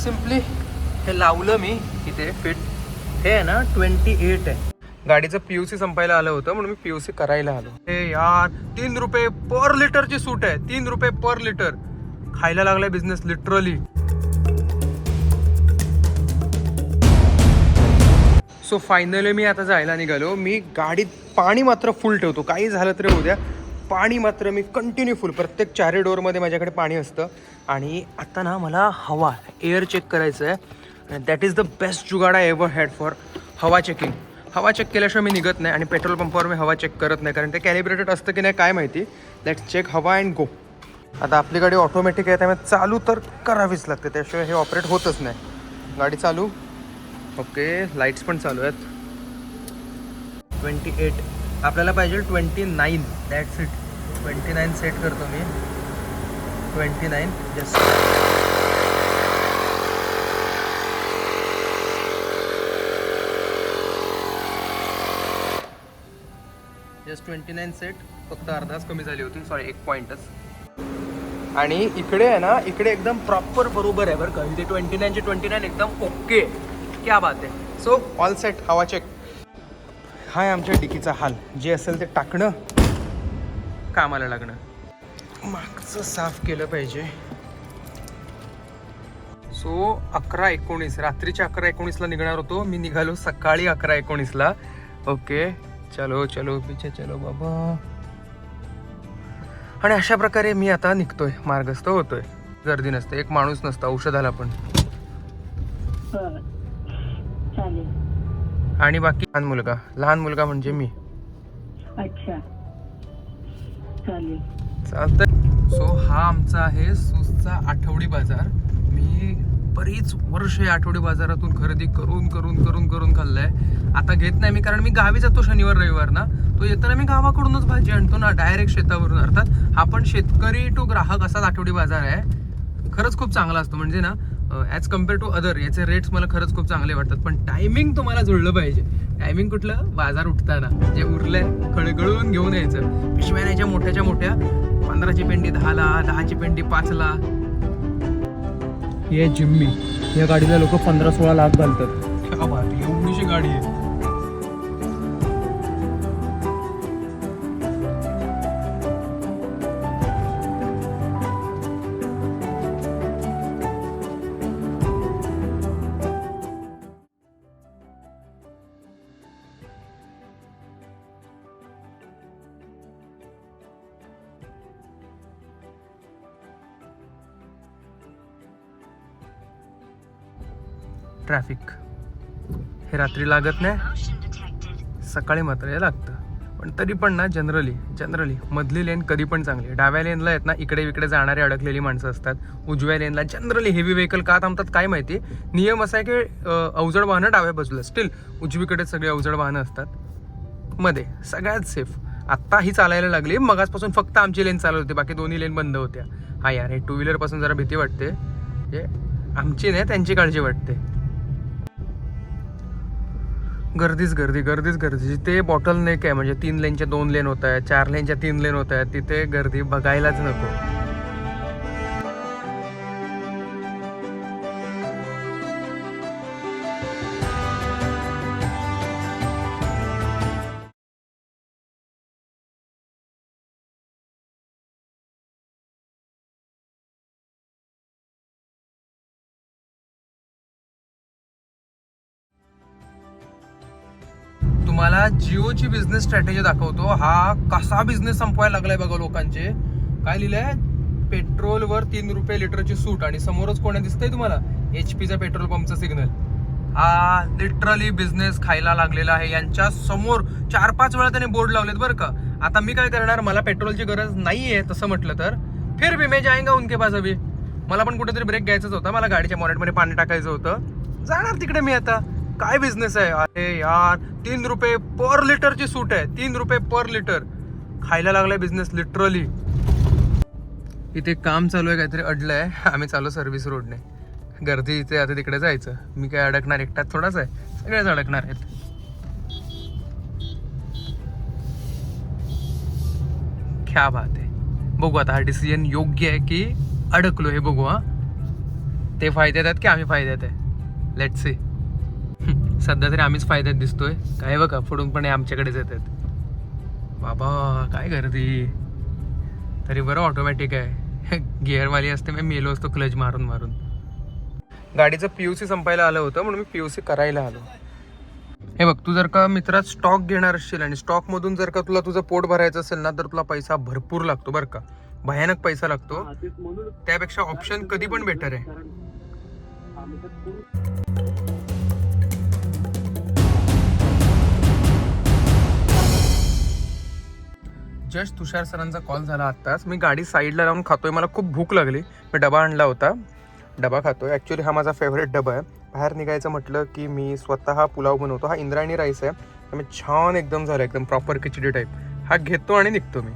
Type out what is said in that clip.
Simply हे लावलं मी इथे फिट हे आहे ना ट्वेंटी एट आहे. गाडीचं पीयूसी संपायला आलं होतं म्हणून मी पीयूसी करायला आलो. हे यार तीन रुपये पर लिटरची सूट आहे. तीन रुपये पर लिटर खायला लागलाय बिझनेस लिटरली सो फायनली मी आता जायला निघालो. मी गाडीत पाणी मात्र फुल ठेवतो. काही झालं तरी उद्या पाणी मात्र मी कंटिन्यू फुल प्रत्येक चारही डोअरमध्ये माझ्याकडे पाणी असतं. आणि आता ना मला हवा एअर चेक करायचं आहे that is the best jugaad I ever had for हवा चेकिंग हवा चेक केल्याशिवाय मी निघत नाही. आणि पेट्रोल पंपावर मी हवा चेक करत नाही. कारण ते कॅलिब्रेटेड असतं की नाही काय माहिती. लेट्स चेक हवा अँड गो आता आपली गाडी ऑटोमॅटिक आहे. त्यामुळे चालू तर करावीच लागते. त्याशिवाय हे ऑपरेट होतच नाही. गाडी चालू. ओके लाईट्स पण चालू आहेत. ट्वेंटी एट आपल्याला पाहिजे twenty nine that's it twenty nine set करतो मी. Twenty nine just just twenty nine set फक्त अर्धाच कमी झाली होती. सॉरी एक पॉईंटच आणि इकडे आहे ना इकडे एकदम प्रॉपर बरोबर आहे बरं का. इथे ट्वेंटी नाईनचे ट्वेंटी नाईन एकदम ओके क्या बात आहे. सो ऑल सेट हवा चेक हा आहे आमच्या डिकीचा हाल. जे असेल ते टाकणं. कामाला लागणं? मागचं साफ केलं पाहिजे. सो अकरा एकोणीस रात्रीच्या अकरा एकोणीसला निघणार होतो. मी निघालो सकाळी अकरा एकोणीसला. ओके. चलो चलो पिछे चलो बाबा. आणि अशा प्रकारे मी आता निघतोय. मार्गस्थ होतोय. गर्दी नसते. एक माणूस नसता. औषधाला पण. आणि बाकी लहान मुलगा. लहान मुलगा म्हणजे मी. अच्छा. चालतंय. सो हा आमचा आहे सुसचा आठवडी बाजार. मी बरीच वर्ष या आठवडी बाजारातून खरेदी करून करून करून करून खाल्लाय. आता घेत नाही मी कारण मी गावी जातो शनिवार रविवार ना. तो येताना मी गावाकडूनच भाजी आणतो ना डायरेक्ट शेतावरून. अर्थात हा पण शेतकरी टू ग्राहक असाच आठवडी बाजार आहे. खरंच खूप चांगला असतो. म्हणजे ना ॲज कंपेअर टू अदर याचे रेट्स मला खरंच खूप चांगले वाटतात. पण टायमिंग तुम्हाला जुळलं पाहिजे. टायमिंग कुठलं? बाजार उठताना. जे उरलंय खळगळून घेऊन यायचं. पिशव्या न्यायच्या मोठ्याच्या मोठ्या. पंधराची पेंडी दहाला दहाची पेंडी पाचला. हे जिम्मी. या गाडीला लोक पंधरा सोळा लाख घालतात. एवढीशी गाडी आहे. ट्रॅफिक हे रात्री लागत नाही. सकाळी मात्र हे लागतं. पण तरी पण ना जनरली जनरली मधली लेन कधी पण चांगली डाव्या लेनला आहेत ना इकडे इकडे जाणारी अडकलेली माणसं असतात. उजव्या लेनला जनरली हेवी व्हेकल का थांबतात काय माहिती? नियम असा आहे की अवजड वाहनं डाव्या बाजूला. स्टील उजवीकडे सगळे अवजड वाहनं असतात. मध्ये सगळ्यात सेफ आत्ता ही चालायला लागली. मगाचपासून फक्त आमची लेन चालू होती. बाकी दोन्ही लेन बंद होत्या. हा यार हे टू व्हीलरपासून जरा भीती वाटते. हे आमची नाही त्यांची काळजी वाटते. गर्दीच गर्दी गर्दीच गर्दी. जिथे बॉटल नेक आहे म्हणजे तीन लेनच्या दोन लेन होत आहेत चार लेनच्या तीन लेन होत आहेत तिथे गर्दी बघायलाच नको. तुम्हाला जिओची बिझनेस स्ट्रॅटेजी दाखवतो. हा कसा बिझनेस संपवायला लागलाय बघा लोकांचे. काय लिहिलंय? पेट्रोलवर तीन रुपये लिटरची सूट. आणि समोरच कोणा दिसतंय तुम्हाला? एच पीचा पेट्रोल पंपचा सिग्नल हा लिटरली बिझनेस खायला लागलेला आहे. यांच्या समोर चार पाच वेळा त्याने बोर्ड लावलेत बरं का. आता मी काय करणार? मला पेट्रोलची गरज नाही आहे तसं म्हटलं तर. फिर भी मैं जाएंगा उनके पास अभी. मला पण कुठेतरी ब्रेक घ्यायचाच होता. मला गाडीच्या मॉनेटमध्ये पाणी टाकायचं होतं. जाणार तिकडे मी आता. काय बिझनेस आहे? अरे यार तीन रुपये पर लिटरची सूट आहे. तीन रुपये पर लिटर खायला लागलाय बिझनेस लिटरली इथे काम चालू आहे काहीतरी अडलं आहे आम्ही चालू सर्व्हिस रोडने गर्दी इथे आता तिकडे जायचं. मी काय अडकणार एकटाच थोडाच आहे? सगळेच अडकणार आहेत. ख्या बात आहे. बघू आता हा डिसिजन योग्य आहे की अडकलो हे बघू हा. ते फायद्यात आहेत की आम्ही फायद्यात आहे लेट सी सध्या तरी आम्हीच फायद्यात दिसतोय. काय बघा पुढून पण आमच्याकडेच येतात. बाबा काय गर्दी. तरी बरं ऑटोमॅटिक आहे. गिअरवाली असते मी मेलो असतो क्लच मारून मारून. गाडीचं पीयूसी संपायला आलं होतं म्हणून मी पीयूसी करायला आलो. हे बघ तू जर का मित्रात स्टॉक घेणार असशील आणि स्टॉक मधून जर का तुला तुझं पोट भरायचं असेल ना तर तुला पैसा भरपूर लागतो बरं का. भयानक पैसा लागतो. त्यापेक्षा ऑप्शन कधी पण बेटर आहे. जस्ट तुषार सरांचा कॉल झाला आत्ताच. मी गाडी साईडला लावून खातोय. मला खूप भूक लागली. मी डबा आणला होता. डबा खातोय. ॲक्च्युली हा माझा फेवरेट डबा आहे. बाहेर निघायचं म्हटलं की मी स्वतः पुलाव बनवतो. हा इंद्रायणी राईस आहे. त्यामुळे छान एकदम झाला. एकदम प्रॉपर खिचडी टाईप हा घेतो आणि निघतो मी.